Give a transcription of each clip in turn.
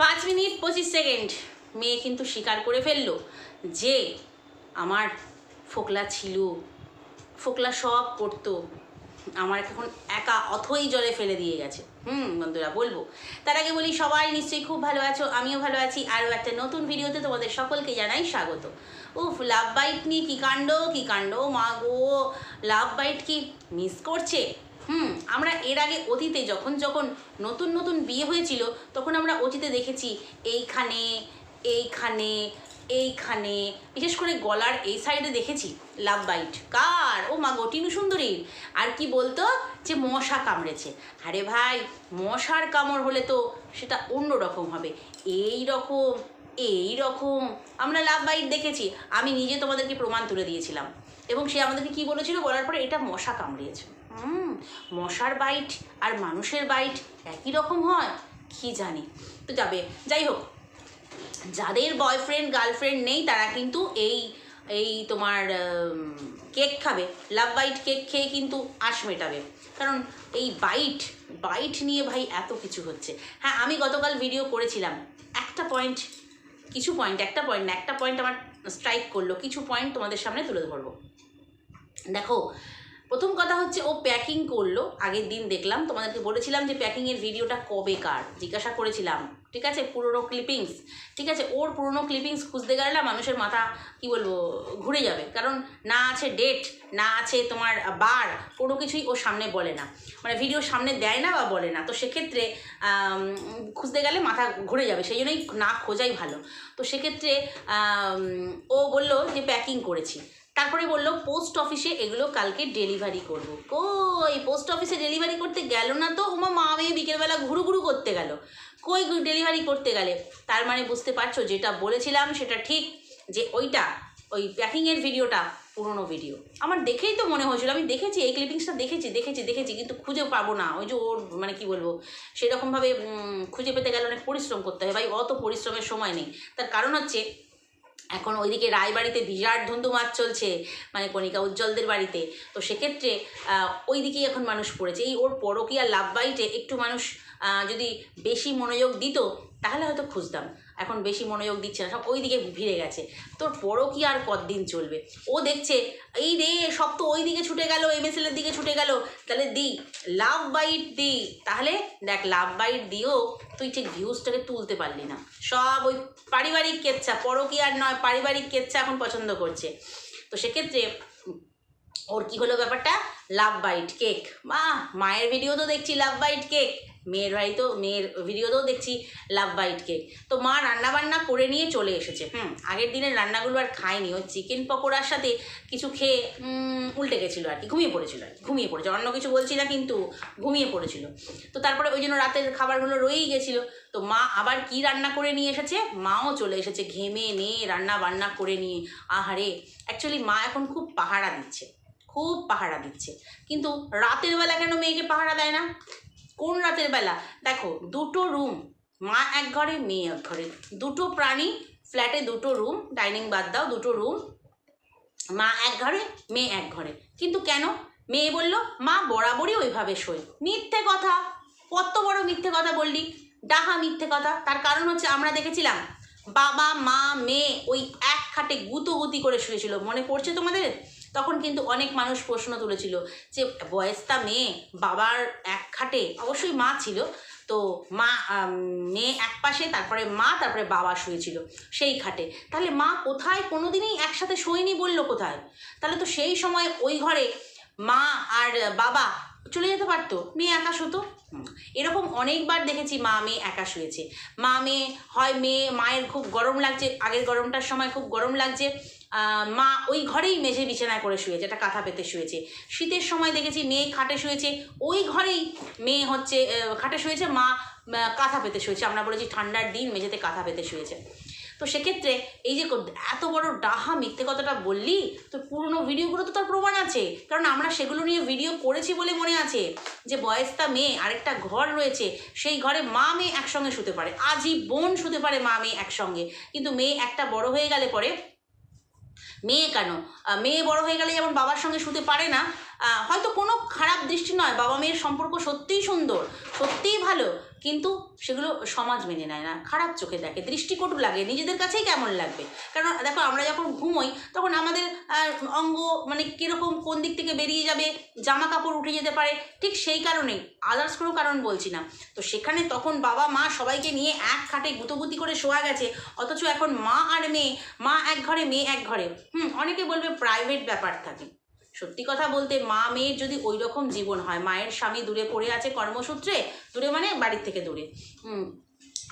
পাঁচ মিনিট পঁচিশ সেকেন্ড। মেয়ে কিন্তু স্বীকার করে ফেলল যে আমার ফোকলা ছিল, ফোকলা সব করতো। আমার এখন একা অথই জলে ফেলে দিয়ে গেছে। হুম, বন্ধুরা, বলব। তার আগে বলি, সবাই নিশ্চয়ই খুব ভালো আছো, আমিও ভালো আছি। আরও একটা নতুন ভিডিওতে তোমাদের সকলকে জানাই স্বাগত। উফ লাভ বাইট নিয়ে কী কাণ্ড কী কাণ্ড? মা গো লাভ বাইট কি মিস করছে? হুম, আমরা এর আগে অতীতে যখন যখন নতুন নতুন বিয়ে হয়েছিল, তখন আমরা অতীতে দেখেছি, এইখানে এইখানে এইখানে, বিশেষ করে গলার এই সাইডে দেখেছি লাভ বাইট কার? ও মা গটিনু সুন্দরীর। আর কি বলতো? যে মশা কামড়েছে। আরে ভাই, মশার কামড় হলে তো সেটা অন্য রকম হবে। এই রকম এই রকম। আমরা লাভ বাইট দেখেছি। আমি নিজে তোমাদেরকে প্রমাণ তুলে দিয়েছিলাম। এবং সে আমাদেরকে কি বলেছিল? বলার পরে এটা মশা কামড়িয়েছে। হুম, মশার বাইট আর মানুষের বাইট একই রকম হয়, কি জানি। তো যাবে, যাই হোক, যাদের বয়ফ্রেন্ড গার্লফ্রেন্ড নেই, তারা কিন্তু এই এই তোমার কেক খাবে। লাভ বাইট কেক খেয়ে কিন্তু আশ মেটাবে। কারণ এই বাইট বাইট নিয়ে ভাই এত কিছু হচ্ছে। হ্যাঁ আমি গতকাল ভিডিও করেছিলাম। একটা পয়েন্ট কিছু পয়েন্ট একটা পয়েন্ট না, একটা পয়েন্ট আমার স্ট্রাইক করল। কিছু পয়েন্ট তোমাদের সামনে তুলে ধরবো। দেখো প্রথম কথা হচ্ছে ও প্যাকিং করল, আগের দিন দেখলাম, তোমাদেরকে বলেছিলাম যে প্যাকিংয়ের ভিডিওটা কবে কার? জিজ্ঞাসা করেছিলাম, ঠিক আছে? পুরনো ক্লিপিংস ঠিক আছে? ওর পুরনো ক্লিপিংস খুঁজতে গেলে না মানুষের মাথা, কি বলব, ঘুরে যাবে। কারণ না আছে ডেট না আছে তোমার বার কোনো কিছুই ও সামনে বলে না। মানে ভিডিও সামনে দেয় না বা বলে না। তো সেক্ষেত্রে খুঁজতে গেলে মাথা ঘুরে যাবে। সেই জন্যই না খোঁজাই ভালো। তো সেক্ষেত্রে ও বলল যে প্যাকিং করেছি। তারপরে বলল, পোস্ট অফিসে এগুলো কালকে ডেলিভারি করব। কই, পোস্ট অফিসে ডেলিভারি করতে গেল না তো? ওমা মা মেয়ে বিকেলবেলা ঘুরু ঘুরু করতে গেল। কই ডেলিভারি করতে গেলে? তার মানে বুঝতে পারছ, যেটা বলেছিলাম সেটা ঠিক, যে ওইটা, ওই প্যাকিংয়ের ভিডিওটা, পুরনো ভিডিও। আমার দেখেই তো মনে হয়েছিল, আমি দেখেছি, এই ক্লিপিংসটা দেখেছি দেখেছি দেখেছি, কিন্তু খুঁজে পাবো না। ওই যে ওর মানে কি বলব, সেরকমভাবে খুঁজে পেতে গেলে অনেক পরিশ্রম করতে হয়। ভাই, অত পরিশ্রমের সময় নেই। তার কারণ হচ্ছে এখন ওইদিকে রায়বাড়িতে বিরাট ধুন্দুমাত চলছে মানে কণিকা উজ্জ্বলদের বাড়িতে। তো সেক্ষেত্রে ওইদিকেই এখন মানুষ পড়েছে। এই ওর পরকীয়া লাভ বাইটে একটু মানুষ যদি বেশি মনোযোগ দিত, তাহলে হয়তো খুঁজতাম। এখন বেশি মনোযোগ দিচ্ছে না, সব ওই দিকে ভিড়ে গেছে। তোর পরও কি আর কতদিন চলবে? ও দেখছে, এই রে, সব তো ওই দিকে ছুটে গেল এম এর দিকে ছুটে গেল। তাহলে দি লাভ বাইট দি। তাহলে দেখ লাভ বাইট দিও তুই ঠিক ভিউজটাকে তুলতে পারলি না। সব ওই পারিবারিক কেচ্ছা পরও কি আর নয়, পারিবারিক কেচ্ছা এখন পছন্দ করছে। তো সেক্ষেত্রে ওর কি হলো ব্যাপারটা? লাভ বাইট কেক মা মায়ের ভিডিও তো দেখছি লাভ বাইট কেক মেয়ের বাড়ি তো, মেয়ের ভিডিওতেও দেখছি লাভ বাইট কেক তো মা রান্না বান্না করে নিয়ে চলে এসেছে, হুম? আগের দিনের রান্নাগুলো আর খায়নি। ওই চিকেন পকোড়ার সাথে কিছু খেয়ে উল্টে গেছিল আর কি, ঘুমিয়ে পড়েছিল আর কি, ঘুমিয়ে পড়েছে। অন্য কিছু বলছি না, কিন্তু ঘুমিয়ে পড়েছিল। তো তারপরে ওই জন্য রাতের খাবারগুলো রয়েই গেছিল। তো মা আবার কি রান্না করে নিয়ে এসেছে? মাও চলে এসেছে ঘেমে নিয়ে রান্না বান্না করে নিয়ে। আহারে অ্যাকচুয়ালি মা এখন খুব পাহারা দিচ্ছে, খুব পাহারা দিচ্ছে। কিন্তু রাতের বেলা কেন মেয়েকে পাহারা দেয় না? কোন রাতের বেলা? দেখো, দুটো রুম মা এক ঘরে, মেয়ে এক ঘরে। দুটো প্রাণী ফ্ল্যাটে দুটো রুম ডাইনিং বাদ দাও, দুটো রুম মা এক ঘরে, মেয়ে এক ঘরে। কিন্তু কেন? মেয়ে বলল, মা বরাবরই ওইভাবে শোয়। মিথ্যে কথা। কত বড় মিথ্যে কথা বললি? ডাহা মিথ্যে কথা। তার কারণ হচ্ছে আমরা দেখেছিলাম, বাবা, মা, মেয়ে ওই এক খাটে গুতোগুতি করে শুয়েছিল। মনে পড়ছে তোমাদের? তখন কিন্তু অনেক মানুষ প্রশ্ন তুলেছিল যে, বয়স্তা মেয়ে বাবার এক খাটে অবশ্যই মা ছিল। তো মা মেয়ে এক পাশে, তারপরে মা, তারপরে বাবা শুয়েছিল সেই খাটে। তাহলে মা কোথায়? কোনোদিনই একসাথে শোয়নি বলল কোথায়? তাহলে তো সেই সময় ওই ঘরে মা আর বাবা চলে যেতে পারতো? মেয়ে একা শুতো? এরকম অনেকবার দেখেছি মা মেয়ে একা শুয়েছে। মা মেয়ে, হয় মেয়ে, মায়ের খুব গরম লাগছে, আগের গরমটার সময় খুব গরম লাগছে। মা ওই ঘরেই মেঝে বিছানায় করে শুয়েছে, একটা কাঁথা পেতে শুয়েছে। শীতের সময় দেখেছি মেয়ে খাটে শুয়েছে, ওই ঘরেই মেয়ে হচ্ছে খাটে শুয়েছে, মা কাঁথা পেতে শুয়েছে। আমরা বলেছি ঠান্ডার দিন মেঝেতে কাঁথা পেতে শুয়েছে। তো সেক্ষেত্রে এই যে এত বড় ডাহা মিথ্যে কথাটা বললি, তো পুরনো ভিডিওগুলো তো তার প্রমাণ আছে। কারণ আমরা সেগুলো নিয়ে ভিডিও করেছি বলে মনে আছে যে বয়স্তা মেয়ে, আরেকটা ঘর রয়েছে, সেই ঘরে মা মেয়ে একসঙ্গে শুতে পারে। আজীবন শুতে পারে মা মেয়ে একসঙ্গে। কিন্তু মেয়ে একটা বড় হয়ে গেলে পরে মেয়ে কেন? মেয়ে বড় হয়ে গেলে যেমন বাবার সঙ্গে শুতে পারে না। হয়তো কোনো খারাপ দৃষ্টি নয়। বাবা মেয়ের সম্পর্ক সত্যিই সুন্দর, সত্যিই ভালো। কিন্তু সেগুলো সমাজ মেনে নেয় না, খারাপ চোখে দেখে, দৃষ্টিকটু লাগে, নিজেদের কাছেই কেমন লাগবে? কারণ দেখো আমরা যখন ঘুমোই, তখন আমাদের অঙ্গ মানে কীরকম কোন দিক থেকে বেরিয়ে যাবে জামা কাপড় উঠে যেতে পারে, ঠিক সেই কারণেই আদার্স কোনো কারণ বলছি না। তো সেখানে তখন বাবা, মা সবাইকে নিয়ে এক খাটে গুতোগুতি করে শোয়া গেছে, অথচ এখন মা আর মেয়ে, মা এক ঘরে, মেয়ে এক ঘরে। হুম, অনেকে বলবে প্রাইভেট ব্যাপার থাকে। সত্যি কথা বলতে মা মেয়ের যদি ওই রকম জীবন হয়, মায়ের স্বামী দূরে পড়ে আছে কর্মসূত্রে, দূরে মানে বাড়ির থেকে দূরে।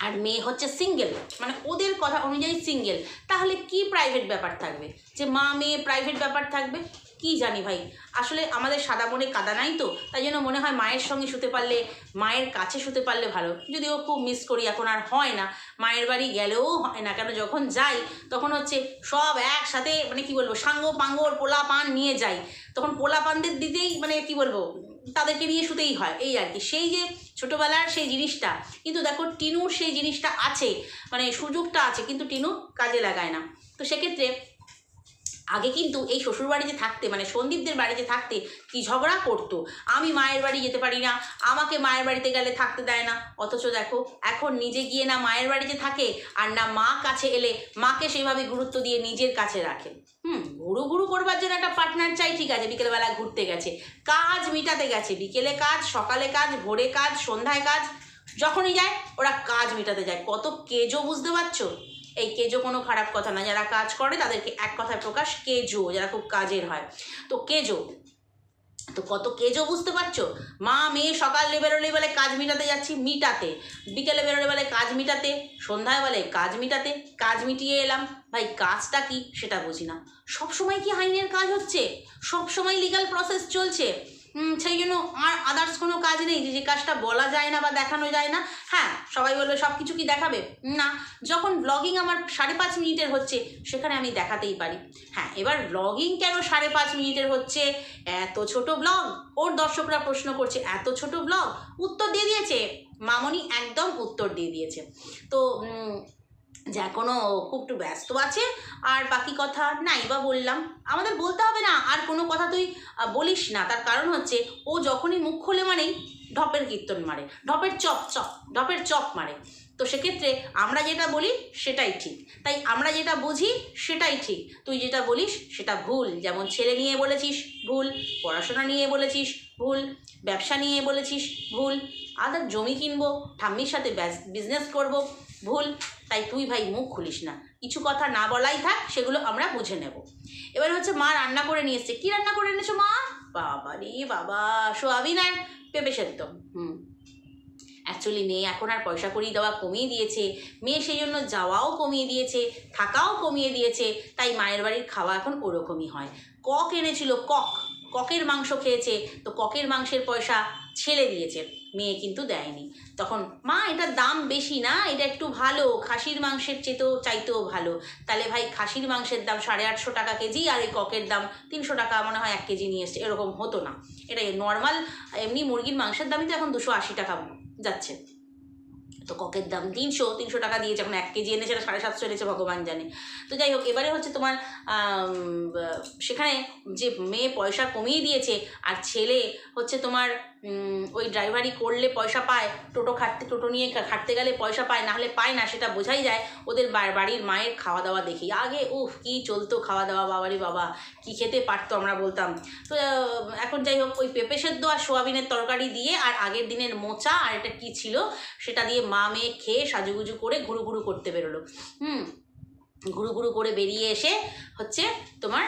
আর মেয়ে হচ্ছে সিঙ্গেল মানে ওদের কথা অনুযায়ী সিঙ্গেল তাহলে কি প্রাইভেট ব্যাপার থাকবে? যে মা মেয়ে প্রাইভেট ব্যাপার থাকবে? কি জানি ভাই। আসলে আমাদের সাদা মনে কাদা নাই তো, তাই জন্য মনে হয় মায়ের সঙ্গে শুতে পারলে, মায়ের কাছে শুতে পারলে ভালো। যদিও খুব মিস করি, এখন আর হয় না। মায়ের বাড়ি গেলেও হয় না, কেন যখন যাই, তখন হচ্ছে সব একসাথে মানে কি বলব, সাঙ্গ, পাঙ্গর পোলা পান নিয়ে যাই। তখন পোলা পানদের দিতেই মানে কি বলব, তাদেরকে নিয়ে শুতেই হয়, এই আর কি। সেই যে ছোটোবেলার সেই জিনিসটা, কিন্তু দেখো টিনুর সেই জিনিসটা আছে মানে সুযোগটা আছে, কিন্তু টিনু কাজে লাগায় না। তো সেক্ষেত্রে আগে কিন্তু এই শ্বশুরবাড়িতে থাকতে মানে সন্দীপদের বাড়িতে থাকতে কি ঝগড়া করতো? আমি মায়ের বাড়ি যেতে পারি না, আমাকে মায়ের বাড়িতে গেলে থাকতে দেয় না। অথচ দেখো, এখন নিজে গিয়ে না মায়ের বাড়িতে থাকে, আর না মা কাছে এলে মাকে সেইভাবে গুরুত্ব দিয়ে নিজের কাছে রাখে। হুম, ঘুরু ঘুরু করবার জন্য একটা পার্টনার চাই, ঠিক আছে, বিকেলবেলা ঘুরতে গেছে। কাজ মিটাতে গেছে, বিকেলে কাজ, সকালে কাজ, ভোরে কাজ, সন্ধ্যায় কাজ, যখনই যায় ওরা কাজ মেটাতে যায়। কত কেজো বুঝতে পারছ? এই কেজো কোনো খারাপ কথা না। যারা কাজ করে, তাদেরকে এক কথায় প্রকাশ কেজো, যারা খুব কাজের হয়। তো কেজো, তো কত কেজো বুঝতে পারছ? মা, মেয়ে, সকালে বেরোলে বলে কাজ মিটাতে যাচ্ছি, মিটাতে। বিকেলে বেরোলে বলে কাজ মিটাতে, সন্ধ্যায় বলে কাজ মিটাতে। কাজ মিটিয়ে এলাম। ভাই, কাজটা কি? সেটা বুঝি না। সবসময় কি আইনের কাজ হচ্ছে? সব সময় লিগাল প্রসেস চলছে? সেই জন্য আর আদার্স কোনো কাজ নেই, যে যে কাজটা বলা যায় না বা দেখানো যায় না। হ্যাঁ সবাই বলবে সব কিছু কি দেখাবে? না, যখন ব্লগিং আমার সাড়ে পাঁচ মিনিটের হচ্ছে, সেখানে আমি দেখাতেই পারি। হ্যাঁ এবার ব্লগিং কেন সাড়ে পাঁচ মিনিটের হচ্ছে? এত ছোট ব্লগ ওর দর্শকরা প্রশ্ন করছে, এত ছোট ব্লগ উত্তর দিয়ে দিয়েছে। মামনি একদম উত্তর দিয়ে দিয়েছে। তো যে এখনও খুব একটু ব্যস্ত আছে, আর বাকি কথা নাই বা বললাম। আমাদের বলতে হবে না, আর কোনো কথা তুই বলিস না। তার কারণ হচ্ছে, ও যখনই মুখ খোলে মানেই ঢপের কীর্তন মারে। ঢপের চপ চপ, ঢপের চপ মারে। তো সেক্ষেত্রে আমরা যেটা বলি, সেটাই ঠিক। তাই আমরা যেটা বুঝি, সেটাই ঠিক। তুই যেটা বলিস, সেটা ভুল। যেমন ছেলে নিয়ে বলেছিস, ভুল। পড়াশোনা নিয়ে বলেছিস, ভুল। ব্যবসা নিয়ে বলেছিস, ভুল। আদার জমি কিনবো, ঠাম্মির সাথে বিজনেস করব। ভুল, তাই তুই ভাই মুখ খুলিস না। কিছু কথা না বলাই থাক, সেগুলো আমরা বুঝে নেব। এবার হচ্ছে মা রান্না করে নিয়ে এসছে। কী রান্না করে এনেছো মা? বাবা রে বাবা, সোয়াবিন আর পেঁপে সেদ্ধ। হুম। অ্যাকচুয়ালি মেয়ে এখন আর পয়সা কড়ি দেওয়া কমিয়ে দিয়েছে। মেয়ে সেই জন্য যাওয়াও কমিয়ে দিয়েছে, থাকাও কমিয়ে দিয়েছে। তাই মায়ের বাড়ির খাওয়া এখন ওরকমই হয়। কক এনেছিল কক। ককের মাংস খেয়েছে। তো ককের মাংসের পয়সা ছেলে দিয়েছে, মেয়ে কিন্তু দেয়নি। তখন, মা এটার দাম বেশি না, এটা একটু ভালো, খাসির মাংসের চেতেও, চাইতেও ভালো। তাহলে ভাই, খাসির মাংসের দাম সাড়ে আটশো টাকা কেজি, আর এই ককের দাম তিনশো টাকা, মনে হয় এক কেজি নিয়ে এসছে। এরকম হতো না। এটা নর্মাল এমনি মুরগির মাংসের দামই তো এখন দুশো আশি টাকা যাচ্ছে। তো ককের দাম তিনশো তিনশো টাকা দিয়েছে এখন এক কেজি এনেছে, এটা সাড়ে সাতশো এনেছে, ভগবান জানে। তো যাই হোক, এবারে হচ্ছে তোমার সেখানে যে মেয়ে পয়সা কমিয়ে দিয়েছে, আর ছেলে হচ্ছে তোমার ওই ড্রাইভারি করলে পয়সা পায়, টোটো খাটতে, টোটো নিয়ে খাটতে গেলে পয়সা পায় না হলে পায় না, সেটা বোঝাই যায়। ওদের বাড়ির মায়ের খাওয়া দাওয়া দেখি। আগে উফ, কি চলতো খাওয়া দাওয়া বাবারি বাবা, কি খেতে পারতো আমরা বলতাম। তো এখন যাই হোক, ওই পেঁপে সেদ্ধ আর সোয়াবিনের তরকারি দিয়ে আর আগের দিনের মোচা আর এটা কি ছিল, সেটা দিয়ে মা মেয়ে খেয়ে সাজুগুজু করে ঘুরু ঘুরু করতে বেরোলো। হুম ঘুরু ঘুরু করে বেরিয়ে এসে হচ্ছে তোমার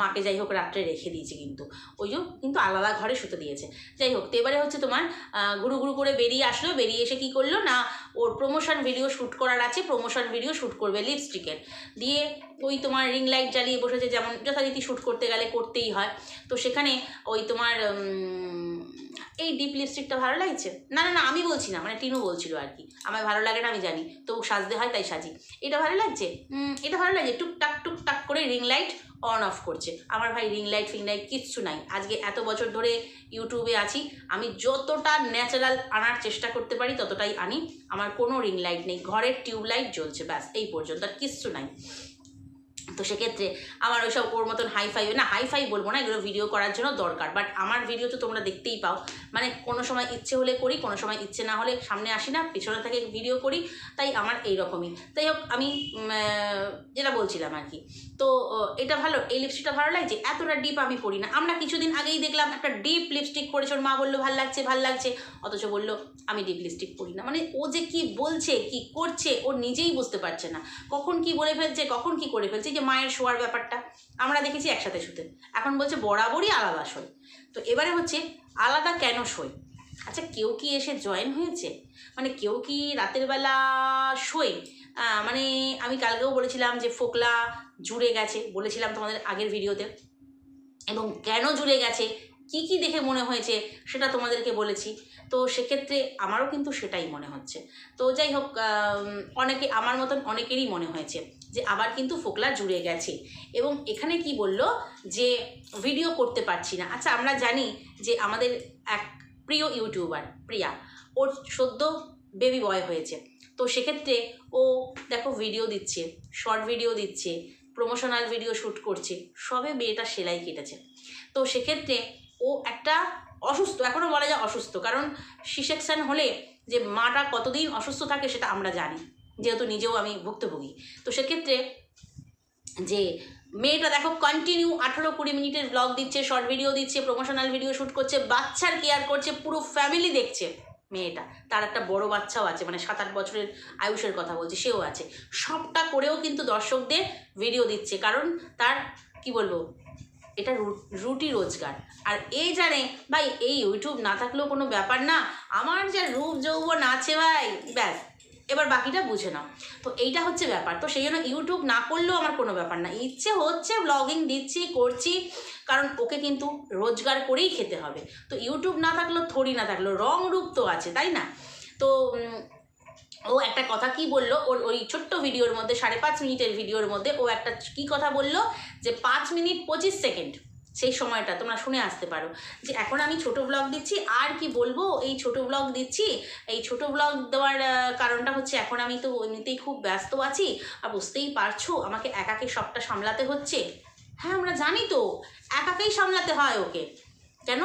মাকে যাই হোক রাত্রে রেখে দিয়েছে কিন্তু। ওই যে কিন্তু আলাদা ঘরে শুতে দিয়েছে। যাই হোক, তো এবারে হচ্ছে তোমার ঘুরু ঘুরু করে বেরিয়ে আসলো। বেরিয়ে এসে কি করল? না, ওর প্রমোশন ভিডিও শ্যুট করার আছে। প্রমোশন ভিডিও শ্যুট করবে লিপস্টিকের দিয়ে ওই তোমার রিং লাইট জ্বালিয়ে বসেছে যেমন যথারীতি শ্যুট করতে গেলে করতেই হয়। তো সেখানে ওই তোমার এই ডিপ লিপস্টিকটা ভালো লাগছে? না না না, আমি বলছি না মানে টিনু বলছিল আর কি। আমার ভালো লাগে না, আমি জানি তবু সাজতে হয়, তাই সাজি। এটা ভালো লাগছে? এটা ভালো লাগছে, টুকটাক টুকটাক করে রিং লাইট অন অফ করছে। আমার ভাই রিং লাইট ফিং লাইট কিচ্ছু নাই। আজকে এত বছর ধরে ইউটিউবে আছি, আমি যতটা ন্যাচারাল আনার চেষ্টা করতে পারি, ততটাই আনি। আমার কোনো রিং লাইট নেই, ঘরের টিউব লাইট জ্বলছে, ব্যাস, এই পর্যন্ত, আর কিচ্ছু নাই। তো সেক্ষেত্রে আমার ওইসব ওর মতন হাই ফাই না হাই ফাই বলব না, এগুলো ভিডিও করার জন্য দরকার। বাট আমার ভিডিও তো তোমরা দেখতেই পাও। মানে কোনো সময় ইচ্ছে হলে করি, কোনো সময় ইচ্ছে না হলে সামনে আসি না, পিছনে থেকে ভিডিও করি, তাই আমার এই রকমই তাই হোক, আমি যেটা বলছিলাম আর কি। তো এটা ভালো, এই লিপস্টিকটা ভালো লাগছে? এতটা ডিপ আমি পরি না। আমরা কিছুদিন আগেই দেখলাম, একটা ডিপ লিপস্টিক পরেছে, ওর মা বলল, ভালো লাগছে ভালো লাগছে। অথচ বলল, আমি ডিপ লিপস্টিক পরি না। মানে ও যে কি বলছে, কি করছে, ও নিজেই বুঝতে পারছে না। কখন কি বলে ফেলছে, কখন কি করে ফেলছে যে মায়ের শোয়ার ব্যাপারটা। আমরা দেখেছি একসাথে শুতে। এখন বলছে বরাবরই আলাদা শোয়। তো এবারে হচ্ছে আলাদা কেন শোয়? আচ্ছা কেউ কি এসে জয়েন হয়েছে? মানে কেউ কি রাতের বেলা শোয়? মানে আমি কালকেও বলেছিলাম যে ফোকলা জুড়ে গেছে, বলেছিলাম তোমাদের আগের ভিডিওতে এবং কেন জুড়ে গেছে? কি কি দেখে মনে হয়েছে সেটা তোমাদেরকে বলেছি। তো সেক্ষেত্রে আমারও কিন্তু সেটাই মনে হচ্ছে। তো যাই হোক অনেকে, আমার মতন অনেকেরই মনে হয়েছে যে আবার কিন্তু ফোকলা জুড়ে গেছে। এবং এখানে কি বলল যে ভিডিও করতে পারছি না। আচ্ছা আমরা জানি যে আমাদের এক প্রিয় ইউটিউবার প্রিয়া, ওর সদ্য বেবি বয় হয়েছে। তো সেক্ষেত্রে ও, দেখো ভিডিও দিচ্ছে শর্ট ভিডিও দিচ্ছে প্রমোশনাল ভিডিও শ্যুট করছে, সবে মেয়েটা সেলাই কেটেছে। তো সেক্ষেত্রে ও একটা অসুস্থ এখনও বলা যায় অসুস্থ। কারণ সি সেকশন হলে যে মাটা কতদিন অসুস্থ থাকে সেটা আমরা জানি, যেহেতু নিজেও আমি ভুক্তভোগী। তো সেক্ষেত্রে যে মেয়েটা দেখো কন্টিনিউ আঠারো কুড়ি মিনিটের ব্লগ দিচ্ছে শর্ট ভিডিও দিচ্ছে প্রমোশনাল ভিডিও শ্যুট করছে, বাচ্চার কেয়ার করছে, পুরো ফ্যামিলি দেখছে মেয়েটা। তার একটা বড় বাচ্চাও আছে মানে সাত আট বছরের আয়ুষের কথা বলছি, সেও আছে। সবটা করেও কিন্তু দর্শকদের ভিডিও দিচ্ছে, কারণ তার, কি বলব এটা রুটি রোজগার। আর এই জানে, ভাই, এই ইউটিউব না থাকলেও কোনো ব্যাপার না। আমার যা রূপ যৌবন আছে ভাই, ব্যাস, এবার বাকিটা বুঝে নাও। তো এইটা হচ্ছে ব্যাপার। তো সেই জন্য ইউটিউব না করলেও আমার কোনো ব্যাপার না। ইচ্ছে হচ্ছে ব্লগিং দিচ্ছি, করছি, কারণ ওকে কিন্তু রোজগার করেই খেতে হবে। তো ইউটিউব না থাকলেও, থরি না থাকলেও, রং রূপ তো আছে, তাই না? তো ও একটা কথা কি বলল? ওর ওই ছোট্ট ভিডিওর মধ্যে, সাড়ে পাঁচ মিনিটের ভিডিওর মধ্যে, ও একটা কি কথা বলল? যে পাঁচ মিনিট পঁচিশ সেকেন্ড, সেই সময়টা, তোমরা শুনে আসতে পারো। যে এখন আমি ছোট ব্লগ দিচ্ছি, আর কি বলব? এই ছোট ব্লগ দিচ্ছি, এই ছোট ব্লগ দেওয়ার কারণটা হচ্ছে এখন আমি তো এমনিতেই খুব ব্যস্ত আছি, আর বুঝতেই পারছ, আমাকে একাকে সবটা সামলাতে হচ্ছে। হ্যাঁ আমরা জানি তো, একাকেই সামলাতে হয় ওকে। কেন?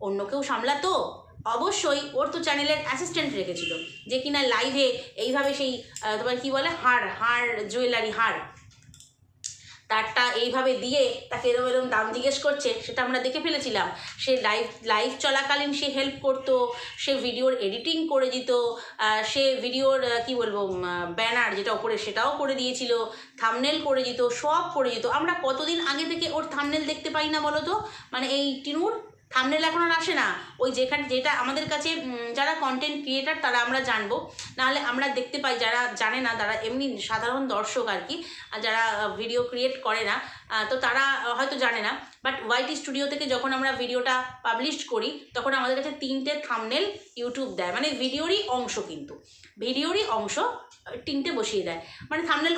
অন্য কেউ সামলাতো? অবশ্যই ওর তো চ্যানেলের অ্যাসিস্ট্যান্ট রেখেছিল যে কিনা লাইভে এইভাবে সেই তোমার কি বলে? হাড় হাড় জুয়েলারি হাড় তারটা এইভাবে দিয়ে তাকে এরম এরকম দাম জিজ্ঞেস করছে, সেটা আমরা দেখে ফেলেছিলাম। সে লাইভ লাইভ চলাকালীন সে হেল্প করতো, সে ভিডিওর এডিটিং করে দিত সে ভিডিওর কি বলব ব্যানার যেটা ওপরে সেটাও করে দিয়েছিল থামনেল করে দিত, সব করে দিত। আমরা কতদিন আগে থেকে ওর থামনেল দেখতে পাই না বলো তো? মানে এই টিনুর থামনেল এখন আর আসে না। ওই যেখানে যেটা আমাদের কাছে যারা কন্টেন্ট ক্রিয়েটার তারা আমরা জানব। নাহলে আমরা দেখতে পাই যারা জানে না, তারা এমনি সাধারণ দর্শক আর কি, আর যারা ভিডিও ক্রিয়েট করে না তো তারা হয়তো জানে না। বাট ওয়াইটি স্টুডিও থেকে যখন আমরা ভিডিওটা পাবলিশ করি, তখন আমাদের কাছে তিনটে থামনেল ইউটিউব দেয়। মানে ভিডিওরই অংশ কিন্তু। ভিডিওরই অংশ তিনটে বসিয়ে দেয়। মানে থামনেল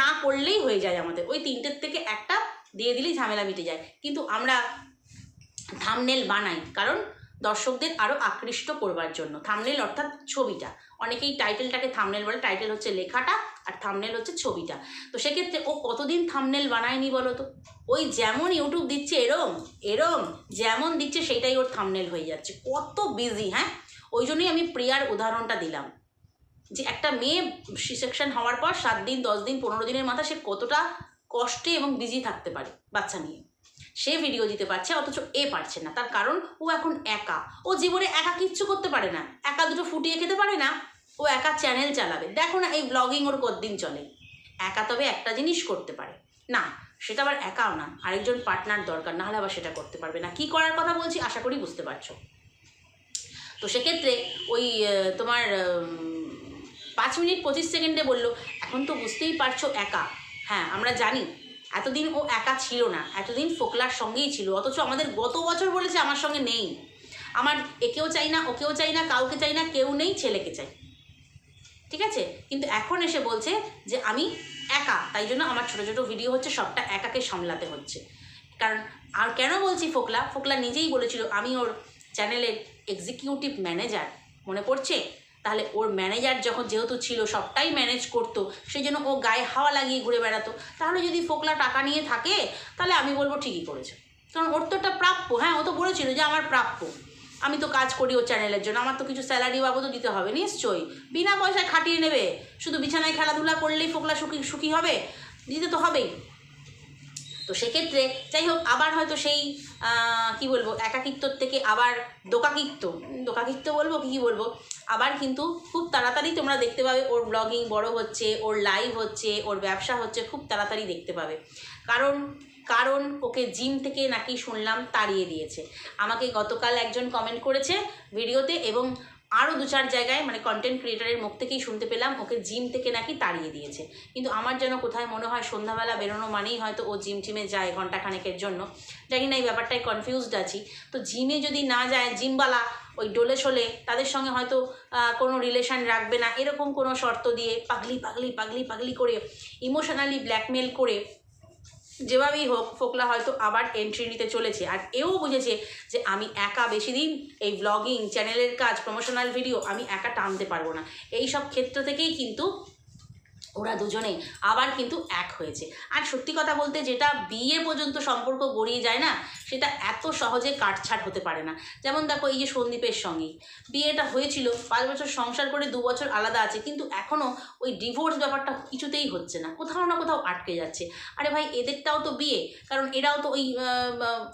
না করলেই হয়ে যায় আমাদের। ওই তিনটের থেকে একটা দিয়ে দিলেই ঝামেলা মিটে যায়। কিন্তু আমরা থামনেল বানাই। কারণ দর্শকদের আরও আকৃষ্ট করবার জন্য। থামনেল অর্থাৎ ছবিটা। অনেকেই টাইটেলটাকে থামনেল বলে। টাইটেল হচ্ছে লেখাটা আর থামনেল হচ্ছে ছবিটা। তো সেক্ষেত্রে ও কতদিন থামনেল বানায়নি বলো তো? ওই যেমন ইউটিউব দিচ্ছে এরম এরম, যেমন দিচ্ছে সেটাই ওর থামনেল হয়ে যাচ্ছে। কত বিজি হ্যাঁ? ওই জন্যই আমি প্রিয়ার উদাহরণটা দিলাম। যে একটা মেয়ে সেকশন হওয়ার পর সাত দিন, দশ দিন, পনেরো দিনের মাথা সে কতটা কষ্টে এবং বিজি থাকতে পারে বাচ্চা নিয়ে। সে ভিডিও দিতে পারছে, অথচ এ পারছে না। তার কারণ ও এখন একা। ও জীবনে একা কিচ্ছু করতে পারে না। একা দুটো ফুটিয়ে খেতে পারে না, ও একা চ্যানেল চালাবে। দেখো না এই ব্লগিং ওর কতদিন চলে। একা তবে একটা জিনিস করতে পারে। না, সেটা আবার একাও না। আরেকজন পার্টনার দরকার, নাহলে আবার সেটা করতে পারবে না। কি করার কথা বলছি, আশা করি বুঝতে পারছ। তো সেক্ষেত্রে ওই তোমার পাঁচ মিনিট পঁচিশ সেকেন্ডে বলল, এখন তো বুঝতেই পারছ একা। হ্যাঁ আমরা জানি এতদিন ও একা ছিল না, এতদিন ফোকলার সঙ্গেই ছিল, অথচ আমাদের গত বছর বলেছে আমার সঙ্গে নেই। আমার একেও চাই না, ওকেও চাই না, কাউকে চাই না, কেউ নেই, ছেলেকে চাই। ঠিক আছে? কিন্তু এখন এসে বলছে যে আমি একা, তাই জন্য আমার ছোটো ছোটো ভিডিও হচ্ছে, সবটা একাকে সামলাতে হচ্ছে। কারণ আর কেন বলছি ফোকলা? ফোকলা নিজেই বলেছিল, আমি ওর চ্যানেলের এক্সিকিউটিভ ম্যানেজার মনে পড়ছে? তাহলে ওর ম্যানেজার যখন যেহেতু ছিল, সবটাই ম্যানেজ করতো, সেই জন্য ও গায়ে হাওয়া লাগিয়ে ঘুরে বেড়াতো। তাহলে যদি ফোকলা টাকা নিয়ে থাকে, তাহলে আমি বলব ঠিকই করেছে। কারণ ওর তো একটা প্রাপ্য হ্যাঁ ও তো বলেছিল যে আমার প্রাপ্য। আমি তো কাজ করি ওর চ্যানেলের জন্য, আমার তো কিছু স্যালারি বাবদও দিতে হবে, নিশ্চয়ই। বিনা পয়সায় খাটিয়ে নেবে। শুধু বিছানায় খেলাধুলা করলেই ফোকলা সুখী সুখী হবে? দিতে তো হবেই। তো সেক্ষেত্রে যাই হোক, আবার হয়তো সেই কি বলব, একাকিত্বর থেকে আবার দোকাকিত্ব দোকাকিত্ব বলব কি বলব? আবার কিন্তু খুব তাড়াতাড়ি তোমরা দেখতে পাবে, ওর ব্লগিং বড় হচ্ছে, ওর লাইভ হচ্ছে, ওর ব্যবসা হচ্ছে, খুব তাড়াতাড়ি দেখতে পাবে। কারণ কারণ ওকে জিম থেকে নাকি শুনলাম তাড়িয়ে দিয়েছে। আমাকে গতকাল একজন কমেন্ট করেছে ভিডিওতে এবং আরও দু চার জায়গায় মানে কন্টেন্ট ক্রিয়েটারের মুখ থেকেই শুনতে পেলাম, ওকে জিম থেকে নাকি তাড়িয়ে দিয়েছে। কিন্তু আমার যেন কোথায় মনে হয় সন্ধ্যাবেলা বেরোনো মানেই হয়তো ও জিম টিমে যায় ঘন্টাখানেকের জন্য। জানি না এই ব্যাপারটায় কনফিউজড আছি। তো জিমে যদি না যায় জিমবালা ওই ডোলে শোলে, তাদের সঙ্গে হয়তো কোনো রিলেশন রাখবে না। এরকম কোনো শর্ত দিয়ে পাগলি পাগলি পাগলি পাগলি করে ইমোশনালি ব্ল্যাকমেল করে যেভাবেই হোক, ফোকলা হয়তো আবার এন্ট্রি নিতে চলেছে। আর এও বুঝেছে যে আমি একা বেশি দিন এই ব্লগিং চ্যানেলের কাজ প্রমোশনাল ভিডিও আমি একা টানতে পারব না। এই সব ক্ষেত্র থেকেই কিন্তু ওরা দুজনে আবার কিন্তু এক হয়েছে। আর সত্যি কথা বলতে যেটা বিয়ে পর্যন্ত সম্পর্ক গড়িয়ে যায় না, সেটা এত সহজে কাটছাট হতে পারে না। যেমন দেখো এই যে সন্দীপের সঙ্গেই বিয়েটা হয়েছিল, পাঁচ বছর সংসার করে দু বছর আলাদা আছে, কিন্তু এখনও ওই ডিভোর্স ব্যাপারটা কিছুতেই হচ্ছে না, কোথাও না কোথাও আটকে যাচ্ছে। আরে ভাই, এদেরটাও তো বিয়ে, কারণ এরাও তো ওই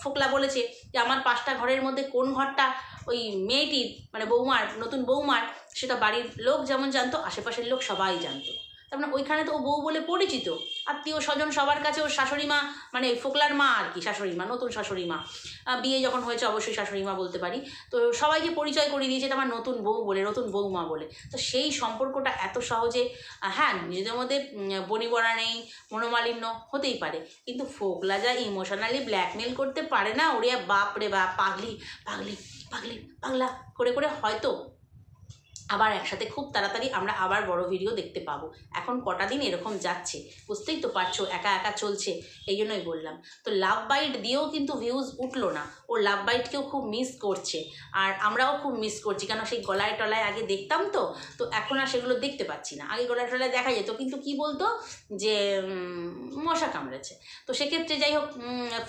ফোকলা বলেছে যে আমার পাঁচটা ঘরের মধ্যে কোন ঘরটা ওই মেয়েটির মানে বৌমার, নতুন বৌমার, সেটা বাড়ির লোক যেমন জানতো, আশেপাশের লোক সবাই জানতো। তার মানে ওইখানে তো ও বউ বলে পরিচিত। আত্মীয় স্বজন সবার কাছে ওর শাশুড়ি মা মানে ফোকলার মা আর কি শাশুড়ি মা নতুন শাশুড়ি মা। বিয়ে যখন হয়েছে অবশ্যই শাশুড়ি মা বলতে পারি। তো সবাইকে পরিচয় করে দিয়েছে আমার নতুন বউ বলে নতুন বৌমা বলে। তো সেই সম্পর্কটা এত সহজে হ্যাঁ নিজেদের মধ্যে উম, বনিবনা নেই মনোমালিন্য হতেই পারে। কিন্তু ফোকলা যা ইমোশনালি ব্ল্যাকমেল করতে পারে না ওরে বাপ রে বাপ পাগলি পাগলি পাগলি পাগলা করে করে হয়তো আবার একসাথে খুব তাড়াতাড়ি আমরা আবার বড় ভিডিও দেখতে পাবো। এখন কটা দিন এরকম যাচ্ছে? বুঝতেই তো পারছ, একা একা চলছে, এই জন্যই বললাম। তো লাভ বাইট দিয়েও কিন্তু ভিউজ উঠল না। ও লাভ বাইটকেও খুব মিস করছে। আর আমরাও খুব মিস করছি, কেন সেই গলায় টলায় আগে দেখতাম তো? তো এখন আর সেগুলো দেখতে পাচ্ছি না। আগে গলায় টলায় দেখা যেত, কিন্তু কি বলতো? যে মশা কামড়েছে। তো সেক্ষেত্রে যাই হোক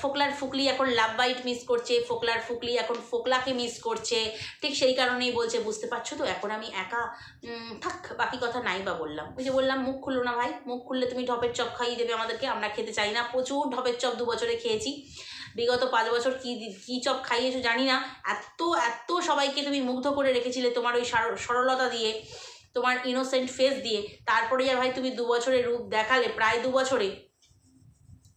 ফোকলার ফুকলি এখন লাভ বাইট মিস করছে, ফোকলার ফুকলি এখন ফোকলাকে মিস করছে। ঠিক সেই কারণেই বলছে, বুঝতে পারছ তো? এখন আমি একা থাক, বাকি কথা নাই বা বললাম। ওই যে বললাম, মুখ খুললো না ভাই, মুখ খুললে তুমি ঢপের চপ খাইয়ে দেবে আমাদেরকে, আমরা খেতে চাই না। প্রচুর ঢপের চপ দু বছরে খেয়েছি। বিগত পাঁচ বছর কি কী চপ খাইয়েছো জানি না। এত এত সবাইকে তুমি মুগ্ধ করে রেখেছিলে তোমার ওই সার- সরলতা দিয়ে, তোমার ইনোসেন্ট ফেস দিয়ে। তারপরে যা ভাই তুমি দু বছরের রূপ দেখালে, প্রায় দু বছরে।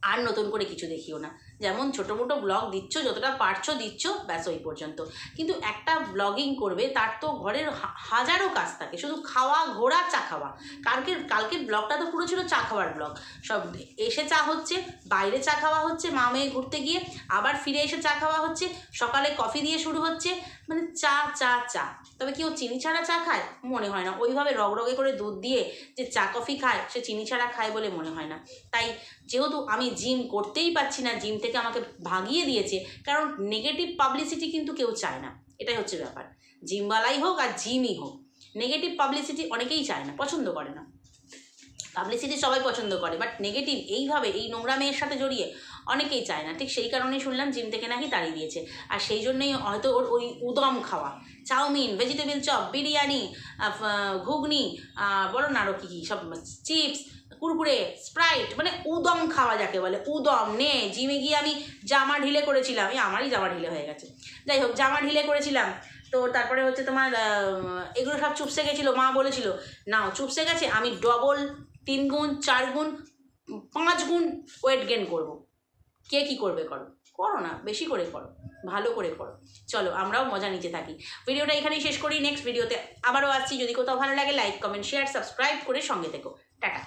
আর নতুন করে কিছু দেখিও না। যেমন ছোটো মোটো ব্লগ দিচ্ছ, যতটা পারছ দিচ্ছ, ব্যাস ওই পর্যন্ত। কিন্তু একটা ব্লগিং করবে, তার তো ঘরের হাজারো কাজ থাকে। শুধু খাওয়া, ঘোরা, চা খাওয়া। কালকের কালকের ব্লগটা তো পুরো ছিল চা খাওয়ার ব্লগ সব এসে চা হচ্ছে, বাইরে চা খাওয়া হচ্ছে, মা মেয়ে ঘুরতে গিয়ে, আবার ফিরে এসে চা খাওয়া হচ্ছে, সকালে কফি দিয়ে শুরু হচ্ছে মানে চা চা চা। তবে কেউ চিনি ছাড়া চা খায়? মনে হয় না। ওইভাবে রগরগে করে দুধ দিয়ে যে চা কফি খায়, সে চিনি ছাড়া খায় বলে মনে হয় না। তাই যেহেতু আমি জিম করতেই পারছি না জিম থেকে আমাকে ভাগিয়ে দিয়েছে, কারণ নেগেটিভ পাবলিসিটি কিন্তু কেউ চায় না। এটাই হচ্ছে ব্যাপার। জিমওয়ালাই হোক আর জিমই হোক নেগেটিভ পাবলিসিটি অনেকেই চায় না, পছন্দ করে না। পাবলিসিটি সবাই পছন্দ করে বাট নেগেটিভ এইভাবে, এই নোংরা মেয়ের সাথে জড়িয়ে অনেকেই চায় না। ঠিক সেই কারণেই শুনলাম জিম থেকে নাকি তাড়িয়ে দিয়েছে। আর সেই জন্যই হয়তো ওর ওই উদম খাওয়া। Chowmein vegetable chop biryani ghugni বলো না আরও কী কী, সব চিপস কুরকুরে, স্প্রাইট মানে উদম খাওয়া যাকে বলে, উদম, নে, জিমে গিয়ে আমি জামা ঢিলে করেছিলাম, এই আমারই জামা ঢিলে হয়ে গেছে। যাই হোক, জামা ঢিলে করেছিলাম, তো তারপরে হচ্ছে তোমার এগুলো সব চুপসে গেছিল, মা বলেছিল, নাও, চুপসে গেছে, আমি ডবল তিন গুণ, চার গুণ, পাঁচ গুণ ওয়েট গেন করব। কে কি করবে করো? করো না, বেশি করে করো, ভালো করে করো। চলো, আমরাও মজা নিতে থাকি। ভিডিওটা এখানেই শেষ করি নেক্সট ভিডিওতে আবারও আসছি। যদি কোথাও ভালো লাগে লাইক কমেন্ট শেয়ার সাবস্ক্রাইব করে সঙ্গে থেকো। টাটা।